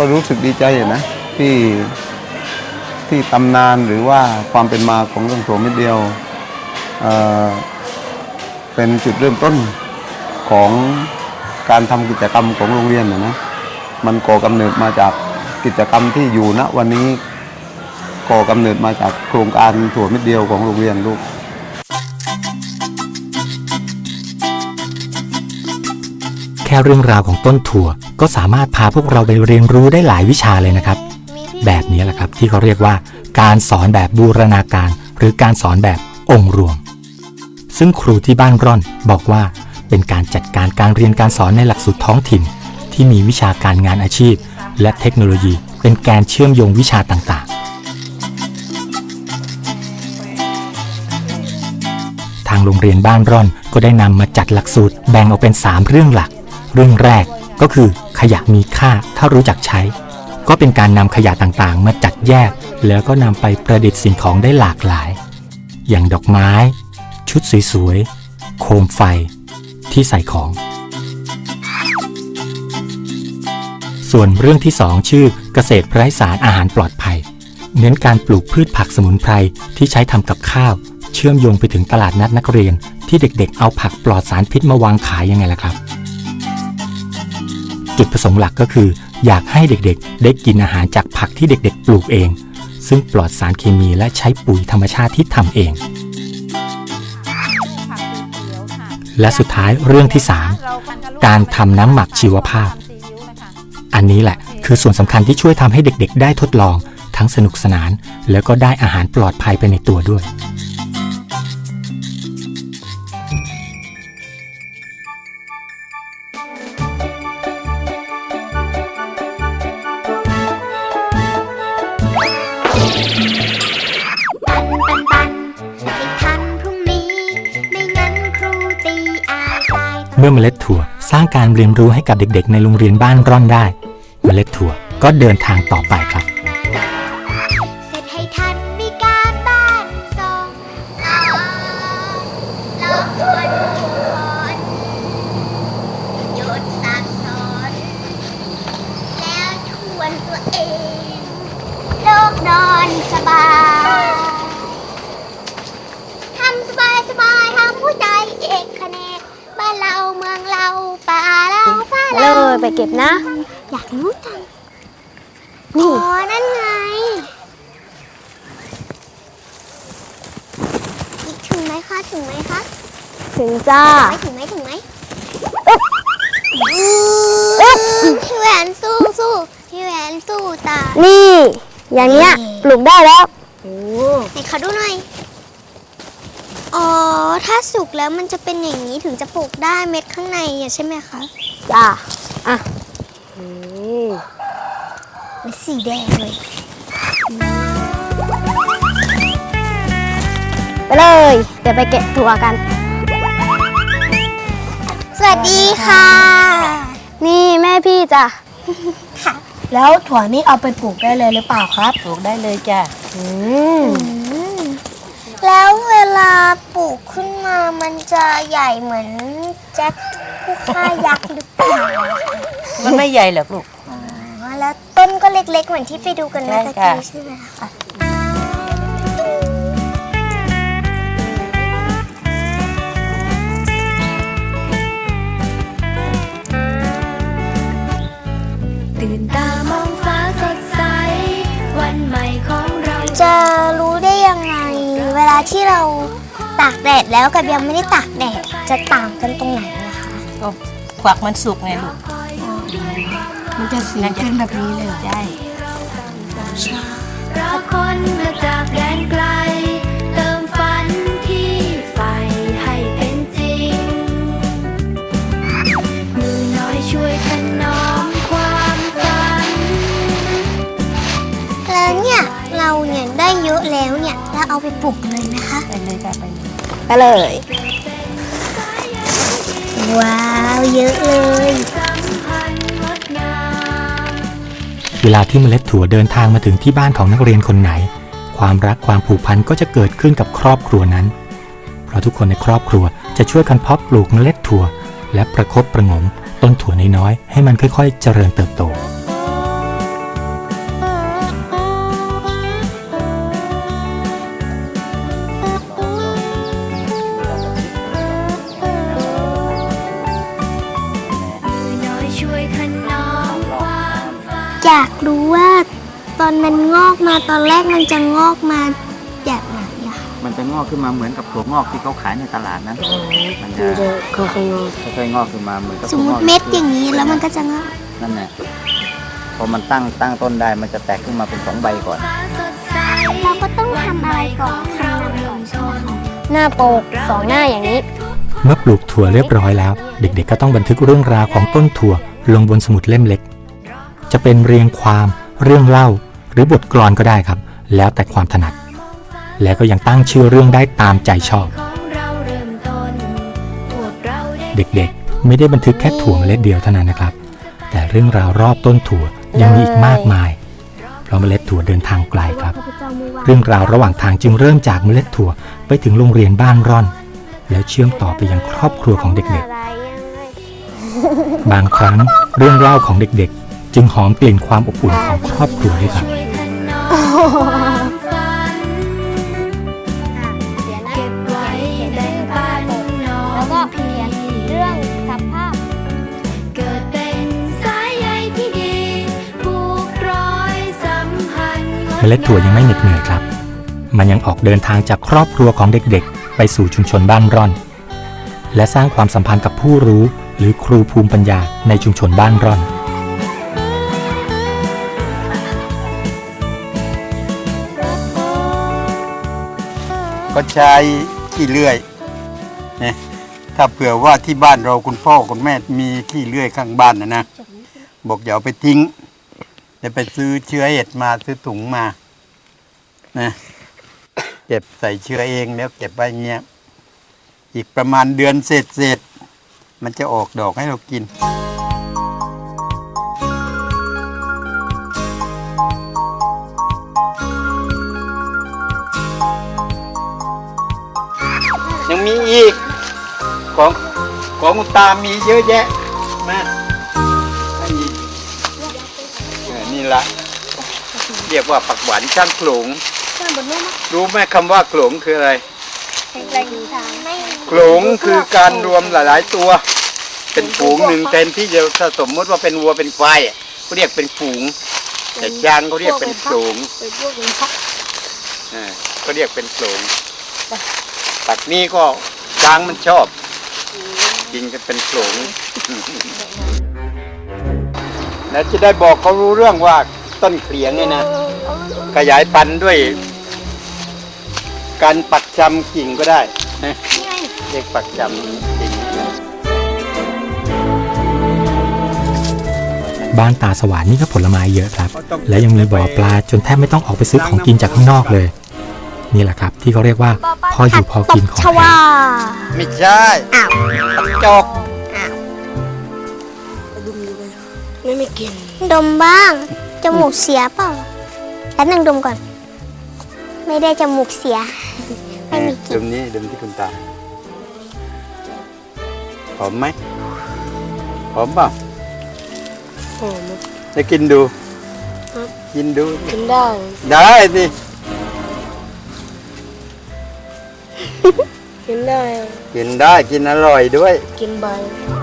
ก็รู้สึกดีใจนะที่ที่ตำนานหรือว่าความเป็นมาของเรื่องถั่วเม็ดเดียวเเป็นจุดเริ่มต้นของการทำกิจกรรมของโรงเรียนนะนะมันก่อกำเนิดมาจากกิจกรรมที่อยู่ณวันนี้ก่อกำเนิดมาจากโครงการถั่วเม็ดเดียวของโรงเรียนลูก ค่เรื่องราวของต้นถั่ว ก็สามารถพาพวกเราไปเรียนรู้ได้หลายวิชาเลยนะครับ แบบนี้แหละครับที่เขาเรียกว่า การสอนแบบบูรณาการ หรือการสอนแบบองค์รวม ซึ่งครูที่บ้านร่อนบอกว่าเป็นการจัดการการเรียนการสอนในหลักสูตรท้องถิ่น ที่มีวิชาการงานอาชีพ และเทคโนโลยี เป็นแกนเชื่อมโยงวิชาต่างๆ ทางโรงเรียนบ้านร่อนก็ได้นำมาจัดหลักสูตรแบ่งออกเป็น 3 เรื่องหลัก เรื่องแรกก็คือขยะมีค่าถ้ารู้จักใช้ ก็เป็นการนำขยะต่างๆ มาจัดแยก แล้วก็นำไปประดิษฐ์สิ่งของได้หลากหลาย อย่างดอกไม้ ชุดสวยๆ โคมไฟ ที่ใส่ของ ส่วนเรื่องที่2ชื่อเกษตรไร้สารอาหารปลอดภัย เน้นการปลูกพืชผักสมุนไพรที่ใช้ทำกับข้าว เชื่อมโยงไปถึงตลาดนัดนักเรียนที่เด็กๆ เอาผักปลอดสารพิษมาวางขายยังไงล่ะครับ จุดประสงค์หลักก็คือ อยากให้เด็กๆ ได้กินอาหารจากผักที่เด็กๆ ปลูกเอง ซึ่งปลอดสารเคมีและใช้ปุ๋ยธรรมชาติที่ทำเอง และสุดท้ายเรื่องที่ 3 การทำน้ำหมักชีวภาพ อันนี้แหละคือส่วนสำคัญที่ช่วยทำให้เด็กๆ ได้ทดลอง ทั้งสนุกสนาน แล้วก็ได้อาหารปลอดภัยไปในตัวด้วย ตายเมื่อเมล็ดถั่ว สร้างการเรียนรู้ให้กับเด็กๆ ในโรงเรียนบ้านร่อนได้ เมล็ดถั่วก็เดินทางต่อไปครับ เสร็จให้ทันมีการบ้านส่งน้องลองทวนทวนหยุดสักสนแล้วทวนตัวเอง โลกนอนสบาย เราฟ้าเลเรายไปเก็บนะ อยากรู้จังนี่อ๋อนั่นไงถึงไหมคะถึงไหมคะถึงจ้า ไม่ถึงไหมถึงไหมอึ๊บพี่แหวนสู้สู้พี่แหวนสู้ตาย นี่ อย่างเนี้ยนี่ ปลูกได้แล้วไหนขอดูหน่อย อ๋อ ถ้าสุกแล้วมันจะเป็นอย่างนี้ถึงจะปลูกได้เม็ดข้างในอะใช่ไหมคะ จ้าอะนี่เม็ดสีแดงเลย ไปเลย เดี๋ยวไปเก็บถั่วกัน สวัสดีค่ะ นี่แม่พี่จ้ะแล้วถั่วนี่เอาไปปลูกได้เลยหรือเปล่าครับ ปลูกได้เลยจ้ะอืมแล้วเวลาปลูกขึ้นมามันจะใหญ่เหมือนแจ็ค ผู้ฆ่ายักษ์หรือเปล่ามันไม่ใหญ่หรอกลูก อ๋อแล้วต้นก็เล็กๆ เหมือนที่ไปดูกันเมื่อใช่ตะกี้ค่ะใช่ไหมคะ ตื่นตามองฟ้าสดใส วันใหม่ของเรา จะรู้ได้ยังไง เวลาที่เราตากแดดแล้วกับยังไม่ได้ตากแดดจะต่างกันตรงไหนนะคะ ก็ควักมันสุกไงลูกมันจะสีขึ้นแบบนี้เลยเหรอใช่เราคนมาจากแดนไกล เติมฝันที่ใฝ่ให้เป็นจริง มือน้อยช่วยถนอมความฝัน แล้วเนี่ยเราเนี่ยได้เยอะแล้วเนี่ยเราเอาไปปลูกเลยนะคะ ไปเลยค่ะไปเลยไปเลย ว้าว เยอะเลย เวลาที่เมล็ดถั่วเดินทางมาถึงที่บ้านของนักเรียนคนไหน ความรักความผูกพันก็จะเกิดขึ้นกับครอบครัวนั้น เพราะทุกคนในครอบครัวจะช่วยกันเพาะปลูกเมล็ดถั่ว และประคบประงมต้นถั่วน้อยๆให้มันค่อยๆ เจริญเติบโต มันงอกมาตอนแรกมันจะงอกมาแบบไหนอะมันจะงอกขึ้นมาเหมือนกับถั่วงอกที่เขาขายในตลาดนั้นมันจะค่อยๆงอค่อยๆงอกขึ้นมาเหมือนกับสมมติเม็ดอย่างนี้แล้วมันก็จะงอกนั่นแหละพอมันตั้งตั้งต้นได้มันจะแตกขึ้นมาเป็นสองใบก่อน เราก็ต้องทำอะไรก่อนทำอะไรก่อนหน้าโปกสองหน้าอย่างนี้ เมื่อปลูกถั่วเรียบร้อยแล้ว เด็กๆก็ต้องบันทึกเรื่องราวของต้นถั่วลงบนสมุดเล่มเล็ก จะเป็นเรียงความเรื่องเล่าห รือบทกลอนก็ได้ครับ แล้วแต่ความถนัด และก็ยังตั้งชื่อเรื่องได้ตามใจชอบเด้เด็กๆ ไม่ได้บันทึกแค่ถั่วเมล็ดเดียวเท่านั้นนะครับ แต่เรื่องราวรอบต้นถั่วยังมีอีกมากมาย เพราะเมล็ดถั่วเดินทางไกลครับ เรื่องราวระหว่างทางจึงเริ่มจากเมล็ดถั่วไปถึงโรงเรียนบ้านร่อน แล้วเชื่อมต่อไปยังครอบครัวของเด็กๆ บางครั้งเรื่องเล่าของเด็กๆ จึงหอมกลิ่นความอบอุ่นของครอบครัวด้วยครับ เมล็ดถั่วยังไม่เหน็ดเหนื่อยครับ มันยังออกเดินทางจากครอบครัวของเด็กๆ ไปสู่ชุมชนบ้านร่อน และสร้างความสัมพันธ์กับผู้รู้หรือครูภูมิปัญญาในชุมชนบ้านร่อนก็ใช้ขี้เลื่อยนะถ้าเผื่อว่าที่บ้านเราคุณพ่อคุณแม่มีขี้เลื่อยข้างบ้านนะนะ บอกอย่าเอาไปทิ้ง เดี๋ยวไปซื้อเชื้อเห็ดมาซื้อถุงมานะเก็บใส่เชื้อเองแล้วเก็บไว้เงี้ย อีกประมาณเดือนเศษเศษๆมันจะออกดอกให้เรากินยังมีอีก ของของตามีเยอะแยะ มา ละเรียกว่าผักหวานช่างโขลงรู้ไหมคำว่าโขลงคืออะไรโขลงคือการรวมหลาย ๆ ตัว เป็นฝูงหนึ่งแทนที่จะถ้าสมมติว่าเป็นวัวเป็นควายอะเขาเรียกเป็นฝูง แต่ช้างเขาเรียกเป็นโขลงอ่าเขาเรียกเป็นโขลงตักนี้ก็ช้างมันชอบกินกันเป็นโขลง แล้วจะได้บอกเขารู้เรื่องว่าต้นเขียงเนี่ยนะขยายพันธุ์ด้วย การปักจำกิ่งก็ได้นะเรียกปักจำกิ่งบ้านตาสว่านนี่ก็ผลไม้เยอะครับ และยังมีบ่อปลาจนแทบไม่ต้องออกไปซื้อของกินจากข้างนอกเลย นี่แหละครับที่เขาเรียกว่า พออยู่พอกินของชแท้วาไม่ใช่อ้าวปักจอก ไม่ไม่กินดมบ้าง จมูกเสียเปล่าแล้วนึงดมก่อน ไม่ได้จมูกเสีย ไม่มีกดลิ่นมนี้ดมที่คุณตาหอมไหมหอมเปล่าโอ้มันจะกินดูกินดู กินได้ได้สิกินได้กินได้กินอร่อยด้วย กินใบอ